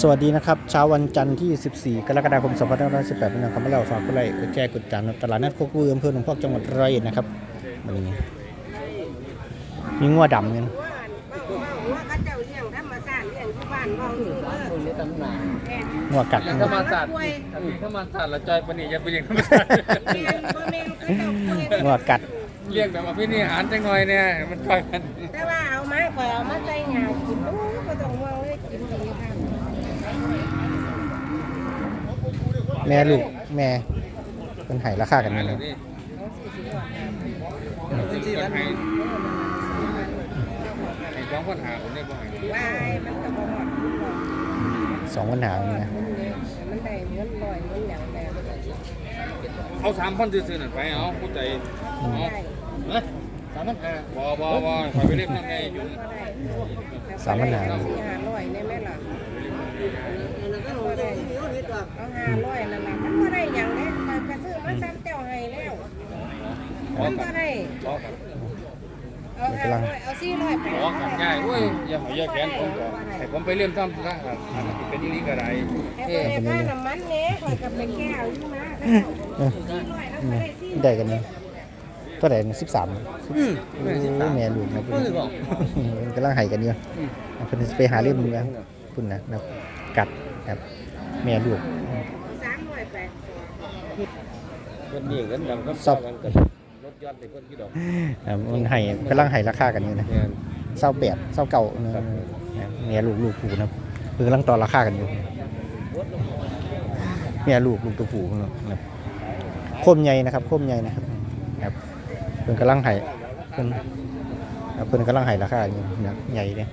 สวัสดีนะครับ เช้าวันจันทร์ที่ 14 กรกฎาคม 2518เป็นคำว่าเราฝากผู้ไล่กดแจ้กดจานตลาดนัดโคกบืออำเภอหนองพอกจังหวัดร้อยเอ็ดนะครับวันนี้มีงัวดำเนี่ยนะว่าเขาเจ้าเลี้ยงธรรมชาติเลี้ยงที่บ้านมองดูเออคนนี้ตำหนักงัวกัดธรนะรมศาสตร์ธรรมศาสตร์ละจอยปนีอย่าไปเลี้ยงธรรมศาสตร์เลี้ยงบ่แม่นเขาเจ้าป่วยงัวกัดเลี้ยงแบบว่าพี่นี่หารจังหน่อยเนี่ยมันจอยกันแต่ว่าเอามาข่อยเอามาใส่หญ้ากินโอ้ก็ต้องมองเลยกินดีค่ะ แม่ลูกแม่เป็นไห้ราคากันมานี่แล้วนะนี่เอาสี่สิบที่ร้านให้ให้สองคนหาคนนี้บ่ให้วายมันก็บ่ฮอดสองปัญหาเลยนะมันได้เงินลอยเงินหยังแล้วเอาสามพันซื้อๆนั่นไปเอาผู้ใจเอาได้นะสามพันห้าบ่บ่บ่คอยไปเล่นนั่งไงอยู่ก็ได้สามปัญหาสี่ห้าร้อยได้ไหมล่ะก็ ได้เอาห้าร้อยนั่นล่ะมันบ่ได้หยังเด้ข้อยก็ซื้อมาซ้ำเจ้าให้แล้วมันบ่ได้ขอกันเอาห้าร้อยเอาสี่ร้อยไปขอกันง่ายโอ้ยอย่าหอยอย่าแขนผมก่อนให้ผมไปเล่นซ้ำซะครับอันนั้นสิเป็นอีหลีก็ได้แค่ไปค่าน้ำมันเนี้ยคอยกับไปแก้วอยู่นะเออสี่ร้อยแล้วอืก็มได้สี่ได้กันเนี่ยตัวไหนสิบสามอืมแม่สิบสามแม่ลูกนะเพิ่นสิบอกกำลังไห้กันอยู่เพิ่นสิไปหาเล่มมึงนะพุ่นนะนะกัดครับ แม่ลูกสามร้อยแปดเพิ่นนี่กันดำกับซอบกันกันรถยอดให้เพิ่นกี่ดอกอ่ามันให้กำลังให้ราคากันอยู่นะแม่นเศร้าแปดเศร้าเก่าเนอะเนี่ยลูกลูกผูนะเพิ่งกำลังต่อราคากันอยู่เนี่ยลูกลูกตัวผูนะครับโคมใหญ่นะครับโคมใหญ่นะครับครับเพิ่งกำลังให้เพิ่นครับเพิ่นกำลังให้ราคาอยู่นะใหญ่เลย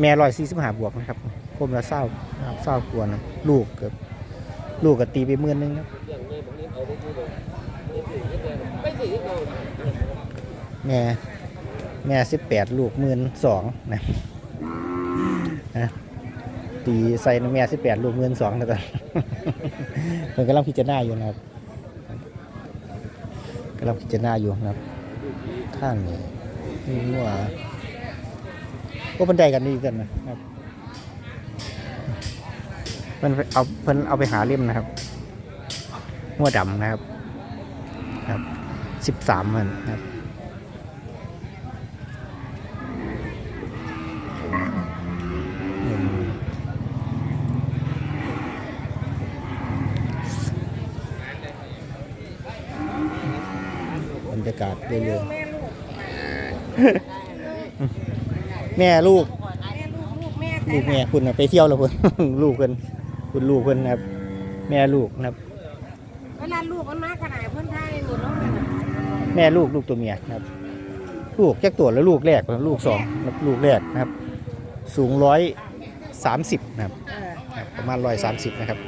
แม่ร้อยสี่สิบห้าบวกนะครับโค มละเศร้าครับเศร้ากวนนะลูกเกือบลูกก็ตีไปหมื่นนึงนะแม่แม่สิบแปดลูกหมื่นสองนะนะตีใส่แม่สิบแปดลูกหมื่นสองนะตอนเพิ่นกำลังพิจารณาอยู่นะครับกำลังพิจารณาอยู่นะครับข้างนี้นี่ว่าก็บันไดกันนี่กันนะครับ พิ่นเอาเพิ่นเอาไปหาเล่มนะครับหัวดำนะครับครับสิบสามมันนะครับอืมบรรยากาศเรื่อยแม่ลูกๆแม่ลูกแม่ลูก ลูกแม่ลูกแม่คุณน่ะไปเที่ยวแล้วคุณลูกเพิ่น คุณลูกเพิ่นนะครับ แม่ลูกนะครับ เวลาลูกมันมาขนาดเพิ่นทายหมดแล้วนะแม่ลูกลูกตัวเมียนะครับ ลูกแยกตัวแล้วลูกแรกลูกสองนะครับลูกแรกนะครับ สูงร้อยสามสิบนะครับเออครับ ประมาณร้อยสามสิบนะครับ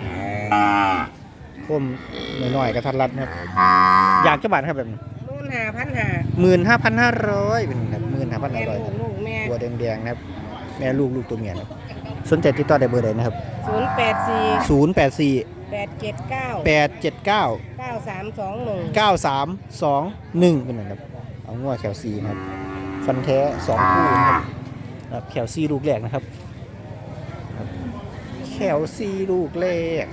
ก้มน้อยๆกระทัดรัดนะครับ อยากจะบาทครับแบบมื่นห้าพันห้าหมื่นห้าพันห้าร้อยเป็นครับหมื่นห้าพันแม่ห้าร้อยลูกลูกแม่ตัวแดงๆนะครับ แม่ลูกลูกตัวเมียนะครับ สนใจติดต่อได้เบอร์ใดนะครับศูนย์แปดสี่ศูนย์แปดสี่แปดเจ็ดเก้าแปดเจ็ดเก้าเก้าสามสองหนึ่งเก้าสามสองหนึ่งเป็นนะครับ เอางัวแคลซีนะครับ ฟันแท้สองคู่นะครับครับแคลซีลูกแรกนะครับครับแคลซีลูกแรก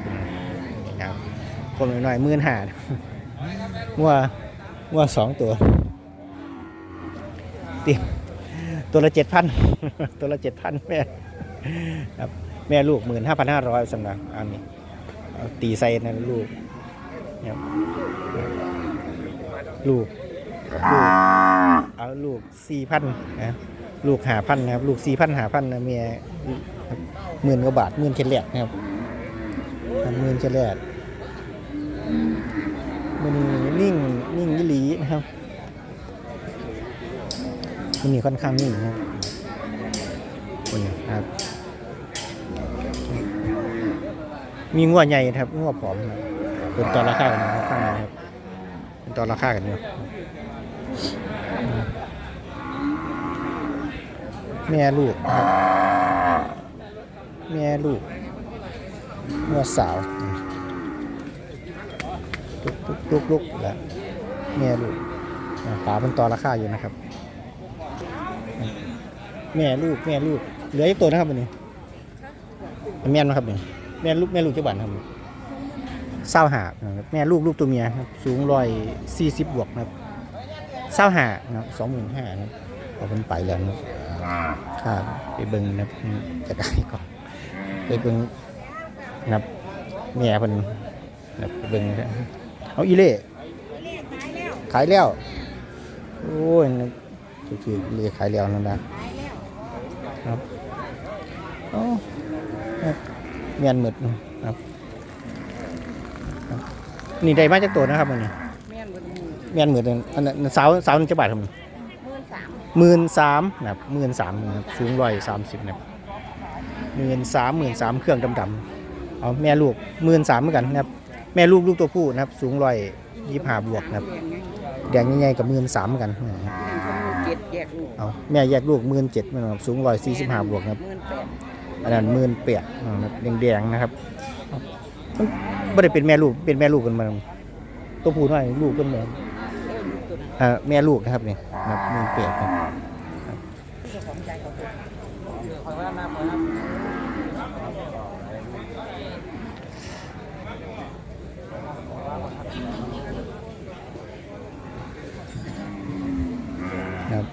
นี่ครับคนหน่อยๆหมื่นหางัวงัวสองตัวตีตัวละเจ็ดพัน ตัวละเจ็ดพันแม่ ครับแม่ลูกหมื่นห้าพันห้าร้อยสำหรับอันนี้ตีไซน์นะลูกเนี่ยลูกลูกเอาลูกสี่พันนะลูกหาพันนะครับลูกสี่พันหาพันนะเมียหมื่นกว่าบาทหมื่นเฉลี่ยนะครับหมื่นเฉลี่ยมันนิ่งนิ่งยี่หลีนะครับมันนี่ค่อนข้างนิ่งนะครับนี่ครับ มีงัวใหญ่ครับงัวผอมเป็นตอนราคากันนะครับข้างในครับเป็นตอนราคากันอยู่แม่ลูกครับแม่ลูกเมื่อสาวลุกลุกลุกลุกแล้วแม่ลูกอ่าเป็นตอนราคาอยู่นะครับ แม่ลูกแม่ลูกเหลืออีกตัวนะครับวันนี้แม่นนะครับเนี่ย แม่ลูกแม่ลูกจังหวัดครับเศร้าหานะครับแม่ลูกลูกตัวเมียครับ สูงร้อยสี่สิบบวกนะครับเศร้าหานะครับสองหมื่นห้านะครับเอาเป็นไปแล้วนะครับครับไปเบิ้งนะครับจะได้ก่อนไปเบิ้งนะครับแม่เพิ่นนะครับไปเบิ้งนะครับเอาอีเล่เลขตายแล้วขายแล้วโอ้ยนะคือเรียกขายแล้วนั่นนะตายแล้วครับโอ้ครับ เมียนหมดนะครับครับ นี่ได้มาจากตัวนะครับอันนี้แม่นเบิดหมื่นเมียนหมดอันนั้นสาวสาวนึงจะบาทครับ หมื่นสามหมื่นสามนะครับหมื่นสามนะครับสูงร้อยสามสิบนะครับหมื่นสามหมื่นสามเครื่องดำๆเอาแม่ลูกหมื่นสามเหมือนกันนะครับ แม่ลูกลูกตัวผู้นะครับ สูงร้อยยี่ห้าบวกนะครับแม่นไงแดงใหญ่ๆกับหมื่นสามเหมือนกันนะครับนั่นก็หมื่นเจ็ดแยกลูกเอาแม่แยกลูกหมื่นเจ็ดมันสูงร้อยสี่สิบห้าบวกนะครับหมื่นแปด อันนั้นมื่นเปียกแดงๆนะครับมันไม่ได้เป็นแม่ลูกเป็นแม่ลูกกันมาตัวผู้น้อยลูกกันแม่เอ้ยลูกตัวนั้นอ่าแม่ลูกนะครับนี่นะมื่นเปียกนะ เจ้าของใจเขาตัว นะครับ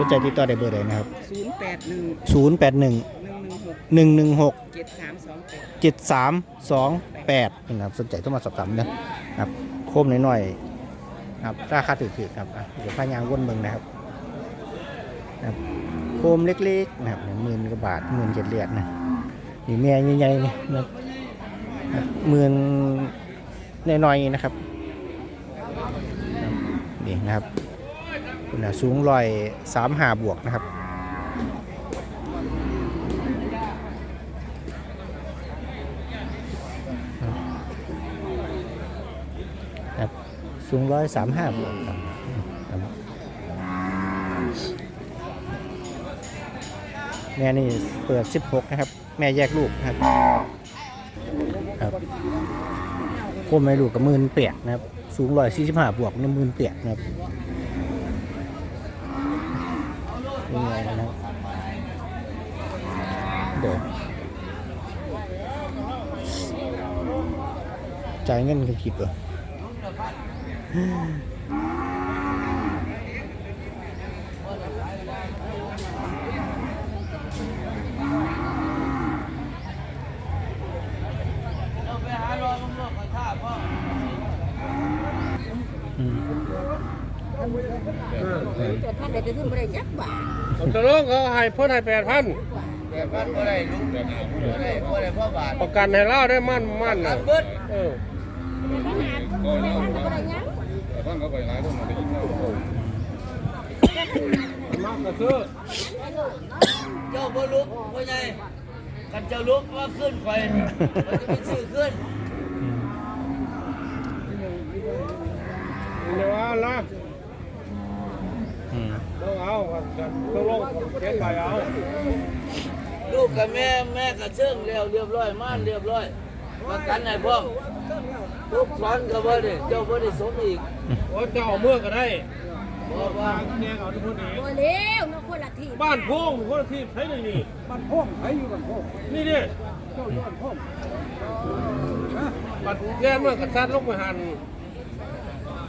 สนใจติดต่อได้เบอร์ใดนะครับ ศูนย์แปดหนึ่งศูนย์แปดหนึ่งหนึ่งหกหนึ่งหนึ่งหกเจ็ดสามสองแปด เจ็ดสามสองแปดนะครับสนใจต้องมาสอบถามนะครับโคมหน่อยๆนะครับราคาถือๆครับอะเดี๋ยวพายางวนเมืองนะครับนะครับโคมเล็กๆนะครับหมื่นกว่าบาทหมื่นเจ็ดเหรียญนะนี่แม่ใหญ่ๆนี่นะครับหมื่นน้อยๆนะครับนี่นะครับ คุณสูงร้อยสามหาบวกนะครับ ครับสูงร้อยสามห้าบวกครับแม่นี่เปิด 16 นะครับ แม่แยกลูกนะครับครับโคมแม่ลูกกับมืนเปียกนะครับ สูงร้อยสี่สิบห้าบวกนี่มืนเปียกนะครับ นี่ไงนะครับเดี๋ยวจ่ายเงินกันผิดเหรออืม เกิดท่านใดจะขึ้นไม่ได้ยักบาทผมจะลงเขาให้เพิ่นให้แปดพันแบบว่าบ่ได้ลุกบ่ได้บ่ได้พ่อบาทประกันให้เล่าได้มั่นมั่นน่ะเออฟังเขาไปหลายคนมาได้ยินแล้วมากก็คือเจ้าบ่ลุกพ่อใหญ่กันเจ้าลุกว่าขึ้นข่อยมันจะไปซื้อขึ้น เดี๋ยวเอาละ อืม ต้องเอากัน ต้องลงเขียนใบเอาลูกกับแม่แม่ก็เชิงแล้วเรียบร้อยม่านเรียบร้อยประกันให้พร้อมลูกสอนก็บ่ได้เจ้าบ่ได้สมอีกโอ้เจ้าเอาเมื่อก็ได้เพราะว่าแกเอาที่พูดนี้โอ้เร็วน้องคนละทีบ้านโพงคนละที่ใช้นี่นี่บ้านโพงใช้อยู่บ้านโพงนี่ดิเจ้าอยู่บ้านโพงบัดแย่เมื่อกระซัดลงไปหัน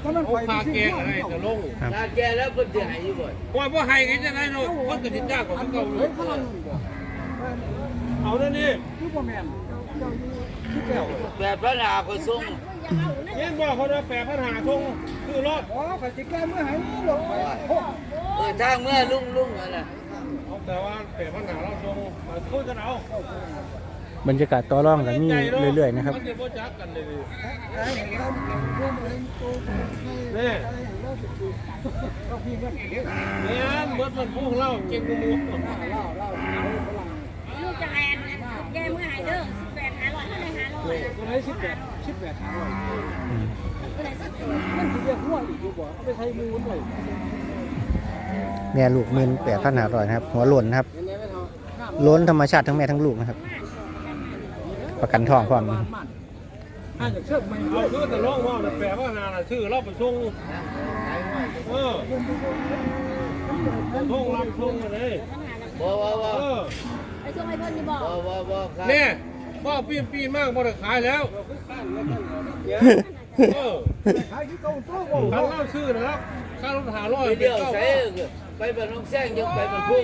แล้วมันไปาแกงอะไรจะลงตาแกแล้วเพิ่นสิให้อยู่บ่ว่าบ่ให้กันจะได้เนาะเพิ่นก็สิจ้าของเก่าเลยเอาเด้อนี่คือบ่แม่นแปดพันหาคนส่งยิ่งบอกคนลแปดพันหาส่งคือรอดอ๋อไปสิแก้เมื่อไหร่หรอเออทางเมื่อลุ่งลุ่งอะไรแต่ว่าแปดพันหาเราส่งมาคุยกันเอา บรรยากาศต่อรองกันมีเรื่อยๆนะครับมันจะบ่จักกันเลยดินี่เนี่ยเบิดมันพูดเล่าเก่งกูมูลูกจะแอนแกเมื่อไหร่เด้อสิบแปดหาร้อยเท่าไหร่หาร้อยคนไหนสิบแปดสิบแปดหาร้อยอืมเท่าไหร่สิบแปดมันสิเรียกหัวอีกอยู่บ่เอาไปใช้มูนหน่อยแม่ลูกหมื่นแปดพันห้าร้อยนะครับ หัวหล่นครับล้นธรรมชาติทั้งแม่ทั้งลูกนะครับ ประกันทองพร้อมถ้าจะเชื่อมันเอาคือแต่ร้องว่าแต่แปลว่านาน่ะชื่อเราไปส่งเออส่งรับส่งมาเลยบอกว่าว่าเออไปส่งให้เพิ่นนี่บอกบ่บ่บ่ครับเนี่ยบ่ปีนปีนมากบ่ได้ขายแล้วเออขายที่เก่าตัวบ่คันเล่าซื้อนะครับค่ารถหาร้อยไปเป็เดีนยวเดียวใช้ใช้ ไปบ้านน้องแซงยังไปบ้านพุ่ง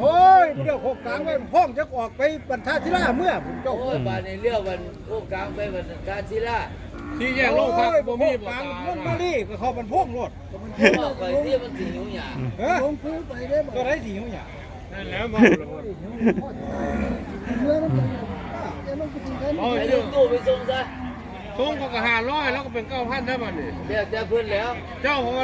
โอ้ยเดี๋ยวโคกกลางไว้ห้องจะออกไปบรรทัดที่ล่าเมื่อผมเจ้าโอ้ยบ้านนี้เลี้ยวบ้านโค้งกลางไปบ้านกาศิลาที่แยกโลกพักบ่มีบ่กลางตามันมาดิก็เขาบรรพงรถบ่ไปที่มันสิหิวหยาเฮ้ยลงพื้นไปได้บ่ก็ได้สิเขาอย่างนั่นแหล้วบ่เลยโอ้ยไปเดี๋ดูยวตู้ไปส่งซะทงก็ก็500แล้วก็เป็น9,000ได้บัดนี้เรียกแต่เพิ่นแล้ว เจ้าของ